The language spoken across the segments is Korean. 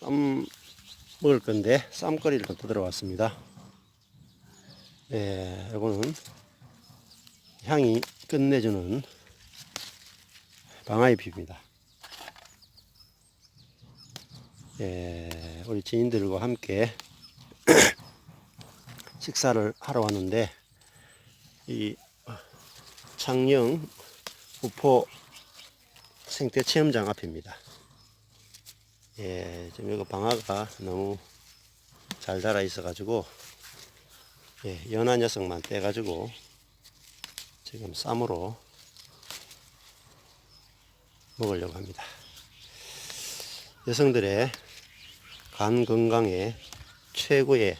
쌈 먹을 건데 쌈거리를 또 뜯으러 왔습니다. 예, 이거는 향이 끝내주는 방아잎입니다. 예, 우리 지인들과 함께 식사를 하러 왔는데 이 창녕 우포 생태 체험장 앞입니다. 예, 지금 이거 방아가 너무 잘 자라 있어가지고 예, 연한 녀석만 떼가지고 지금 쌈으로 먹으려고 합니다. 여성들의 간 건강에 최고의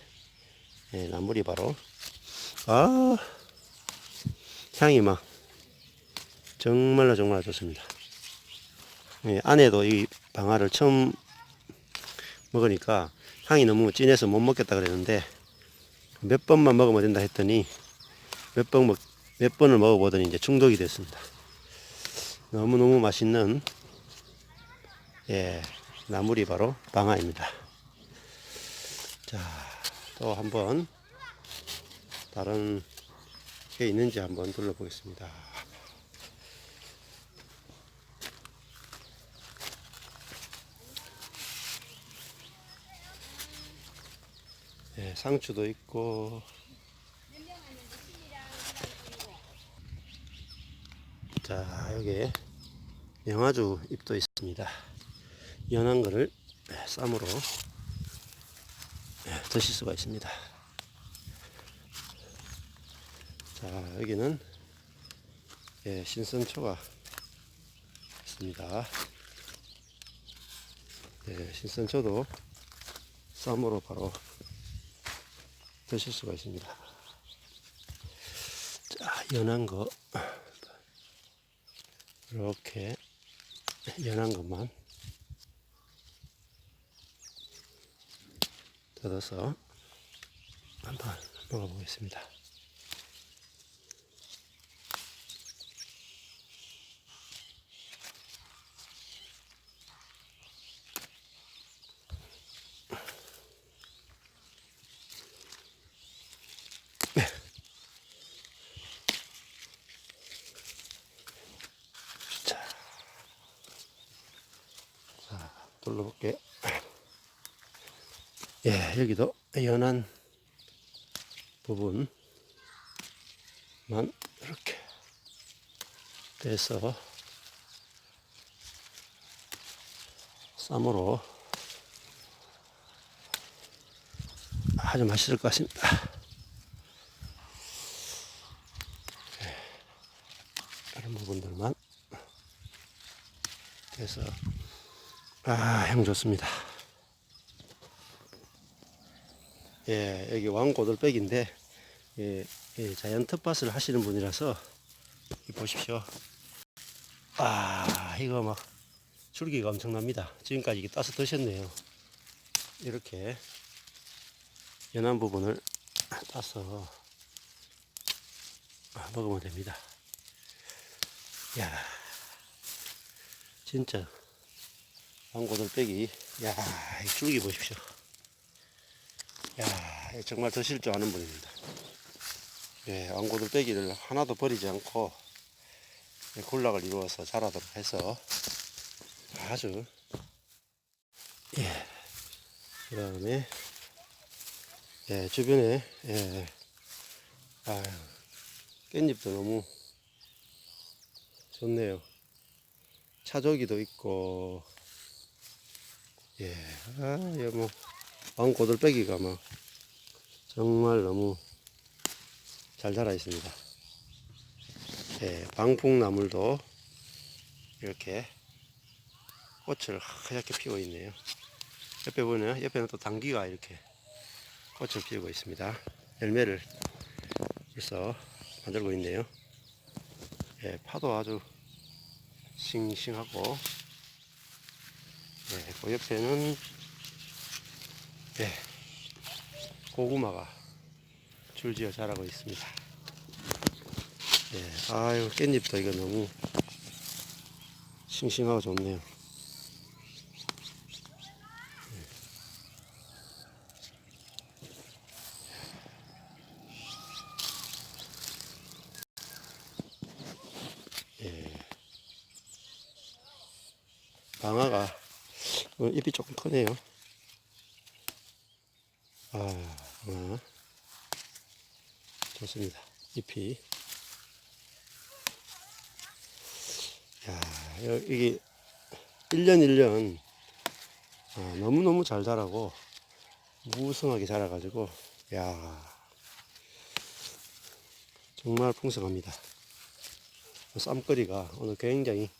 예, 나물이 바로 아 향이 막 정말로 정말 좋습니다. 예, 아내도 이 방아를 처음 먹으니까 향이 너무 진해서 못 먹겠다 그랬는데 몇 번만 먹으면 된다 했더니 몇 번 먹, 몇 번을 먹어보더니 이제 중독이 됐습니다. 너무너무 맛있는 예, 나물이 바로 방아입니다. 자, 또 한번 다른 게 있는지 한번 둘러보겠습니다. 예, 상추도 있고. 자 여기 영아주 잎도 있습니다. 연한 거를 예, 쌈으로 예, 드실 수가 있습니다. 자 여기는 예, 신선초가 있습니다. 예, 신선초도 쌈으로 바로 드실 수가 있습니다. 자, 연한 거 이렇게 연한 것만 뜯어서 한번 먹어보겠습니다. 자, 둘러볼게. 예, 여기도 연한 부분만 이렇게 떼서 쌈으로 아주 맛있을 것 같습니다. 예, 다른 부분들만 그래서 아, 향 좋습니다. 예, 여기 왕고들백인데 예, 예, 자연 텃밭을 하시는 분이라서 이 보십시오. 아, 이거 막 줄기가 엄청납니다. 지금까지 이게 따서 드셨네요. 이렇게 연한 부분을 따서 아, 먹으면 됩니다. 야. 진짜 왕고들 빼기 야, 이 줄기 보십시오. 야, 정말 드실 줄 아는 분입니다. 예, 왕고들 빼기를 하나도 버리지 않고 예, 군락을 이루어서 자라도록 해서 아주 예, 그 다음에 예, 주변에 예, 아, 깻잎도 너무 좋네요. 차조기도 있고 예, 아, 예, 뭐 왕고들 빼기가 막 정말 너무 잘 자라 있습니다. 예, 방풍나물도 이렇게 꽃을 하얗게 피고 있네요. 옆에 보면 옆에는 또 당귀가 이렇게 꽃을 피우고 있습니다. 열매를 벌써 만들고 있네요. 예, 파도 아주 싱싱하고 네, 그 옆에는 네, 고구마가 줄지어 자라고 있습니다. 네, 아유 깻잎도 이거 너무 싱싱하고 좋네요. 네. 예. 방아가 잎이 조금 크네요. 아, 방아. 좋습니다. 잎이. 야, 여- 이게 1년 1년 아, 너무너무 잘 자라고 무성하게 자라가지고 야 정말 풍성합니다. 쌈거리가 오늘 굉장히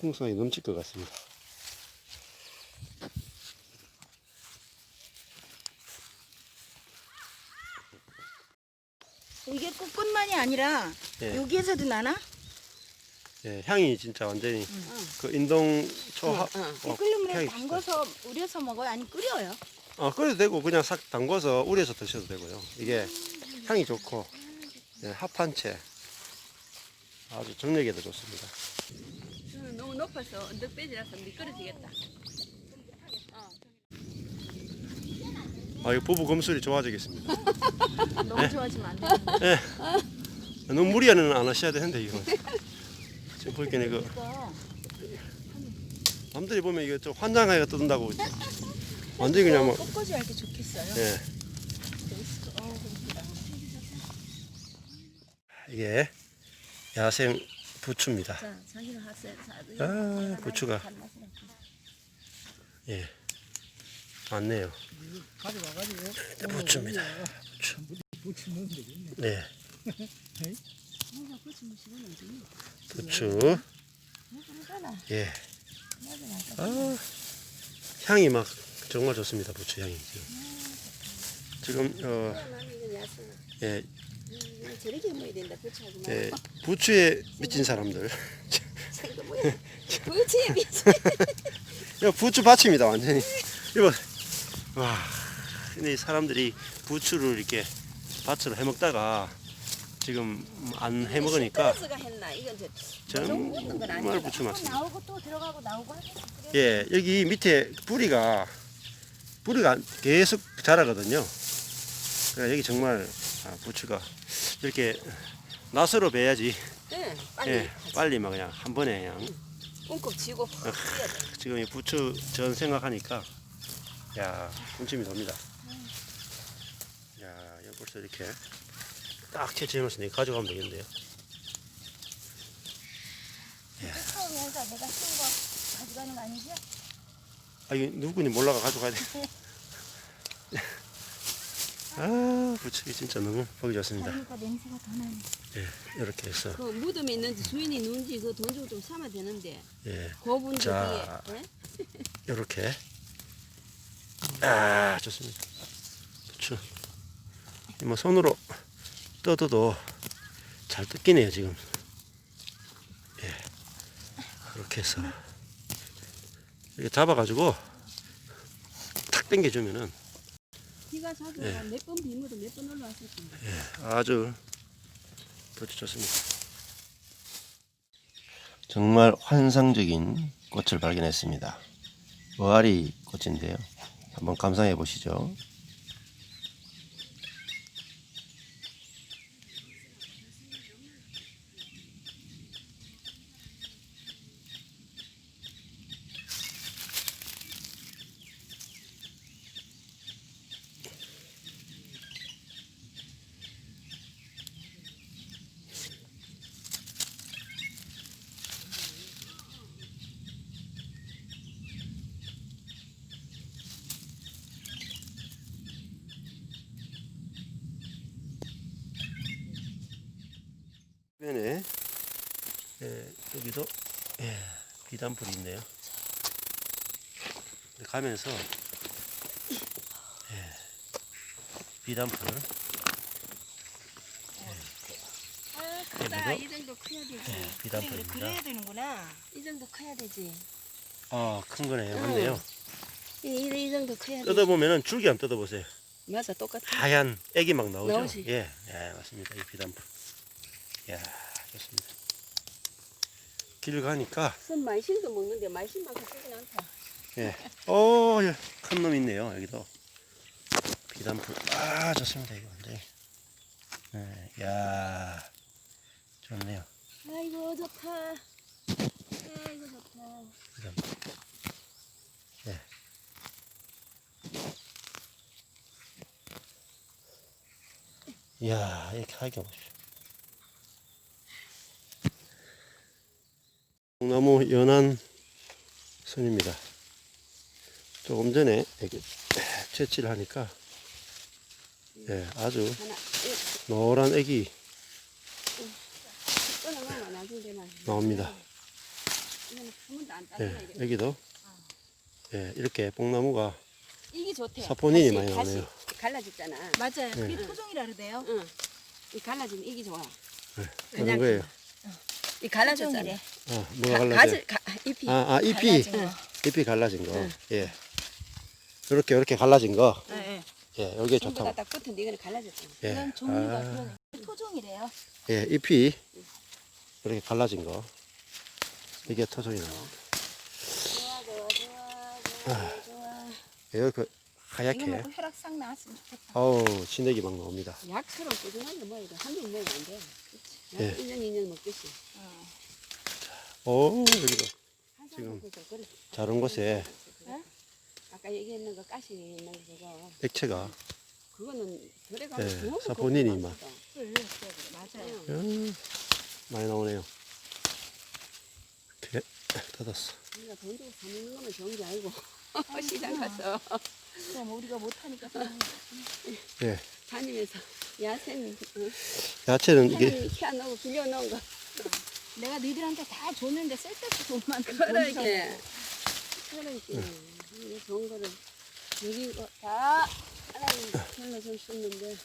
풍성하게 넘칠 것 같습니다. 이게 꽃꽃만이 아니라 예. 여기에서도 나나? 예, 향이 진짜 완전히 그 인동 어, 끓으면 향이 담궈서 우려서 먹어요? 아니 끓여요? 어, 끓여도 되고 그냥 싹 담궈서 우려서 드셔도 되고요. 이게 향이 좋고 예, 합한 채 아주 정력에도 좋습니다. 너무 높아서 언덕배지라서 미끄러지겠다. 아, 이 부부 검술이 좋아지겠습니다. 너무 좋아지면 안 돼. 너무 무리는 안 하셔야 되는데 이거 지금 보니까 이거 이거 남들이 보면 이거 좀 환장하게 뜯는다고 완전 히 그냥 뭐 꽃꽂이 할게 좋겠어요. 예. 이게 야생 부추입니다. 자, 자기가 하세요. 아, 부추가 예 많네요. 네, 부추입니다. 부추. 네. 부추. 예. 아, 향이 막 정말 좋습니다. 부추 향이 지금. 지금 어, 예, 저렇게 먹어야 된다. 부추하고 말. 예, 부추에 미친 사람들. 부추에. 이거 부추 밭입니다 완전히. 이거 와, 근데 이 사람들이 부추를 이렇게 밭으로 해먹다가 지금 안 해먹으니까 가 했나? 이건 저 정말 부추 맛입니다. 나오고 또 들어가고 나오고. 예, 여기 밑에 뿌리가 뿌리가 계속 자라거든요. 그러니까 여기 정말 아, 부추가 이렇게 나서로 베야지. 응, 빨리 예, 빨리 막 그냥 한 번에 그냥 꽁꽁 쥐고 확 뛰어야 돼. 지금 이 부추 전 생각하니까 야 군침이 돕니다. 야 이거 벌써 이렇게 딱 채취해놓으서 내가 가져가면 되겠는데요. 뜯어오면서 내가 쓴 거 가져가는 거 아니지? 아 이거 누구니 몰라가 가져가야 돼. 아 부추기 진짜 너무 보기 좋습니다. 그러니까 냄새가 더 나네. 예, 이렇게 해서 그 무덤에 있는지 주인이 누군지 그 돈 주고 좀 사면 되는데 예, 고분들 자. 뒤에 예? 이렇게 아 좋습니다. 부추 뭐 손으로 뜯어도 잘 뜯기네요 지금. 예, 이렇게 해서 이렇게 잡아가지고 탁 당겨주면은 네가 자주 예. 몇번 비무도 몇 번 올라왔을 텐데. 아주 부추 좋습니다. 정말 환상적인 꽃을 발견했습니다. 어아리 꽃인데요. 한번 감상해 보시죠. 주변에 예, 여기도 예, 비단불이 있네요. 가면서 예, 비단불 아 크다. 이 정도 커야 되지. 예, 비단불입니다. 그래야 되는구나. 이 정도 커야 되지. 아 큰 거네요. 맞네요. 이, 이, 이 정도 커야 돼. 뜯어보면은 줄기 한번 뜯어보세요. 맞아 똑같아. 하얀 애기 막 나오죠. 나오지. 예, 예, 맞습니다. 이 비단불. 야, 좋습니다. 길 가니까 선 말신도 먹는데 말신만큼 크진 않다. 예, 어, 예, 큰놈 있네요. 여기도 비단불. 아, 좋습니다. 이거 완전히. 예, 야, 좋네요. 아이고 좋다. 이거 좋다. 예. 이야, 이렇게 하게 보십시오. 너무 연한 선입니다. 조금 전에 이렇게 채취를 하니까 예, 아주 노란 애기 나옵니다. 예, 애기도 예, 이렇게 뽕나무가 사포닌이 많이 나오네요. 갈라졌잖아 맞아요. 그게 네. 토종이라 그러대요. 응. 이 갈라지면 이게 좋아 그런 그냥 거예요. 이 갈라졌잖아 아, 뭐가 가, 갈라져? 가지 가, 잎이 아, 아, 잎이 갈라진 거. 잎이 갈라진 거. 응. 예. 이렇게 이렇게 갈라진 거. 네, 네. 예, 여기에 전부 좋다고. 다딱 붙은데 이거는 갈라졌잖아 예. 이런 종류가 아, 토종이래요. 예, 잎이 이렇게 갈라진 거. 이게 토종이 나옵니다. 좋아 좋아 좋아 좋아 좋아 이렇게 이거 하얗게. 먹고 혈압 싹 나왔으면 좋겠다. 어우, 진액이 막 나옵니다. 약처럼 꾸준하게 먹어야 돼. 한병 먹으면 안 돼. 약 예. 1년, 2년 먹듯이. 어. 오, 여기도 한참 지금. 자른 곳에? 아까 얘기했는 거 가시 있는 거 그거. 액체가 그거는 별에 가면 예, 너무 사포닌이 막. 그래, 그래. 맞아요. 응. 음, 많이 나오네요. 이렇게 닫았어. 우리가 돈 주고 사 먹는 거면 좋은 게 아니고 시장 가서 그럼 우리가 못하니까 거지. 예. 다니면서 야생 야채는 이게 키안 넣고 빌려 넣은 거. 내가 너희들한테 다 줬는데 쓸데없이 돈만 그러게. 그러게. 이게 좋은 거를 여기고 다 하나님 별로 좀 썼는데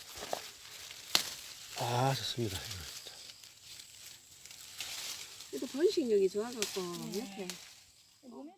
아, 좋습니다. 이거 진짜. 그래도 번식력이 좋아갖고 네. 이렇게 몸에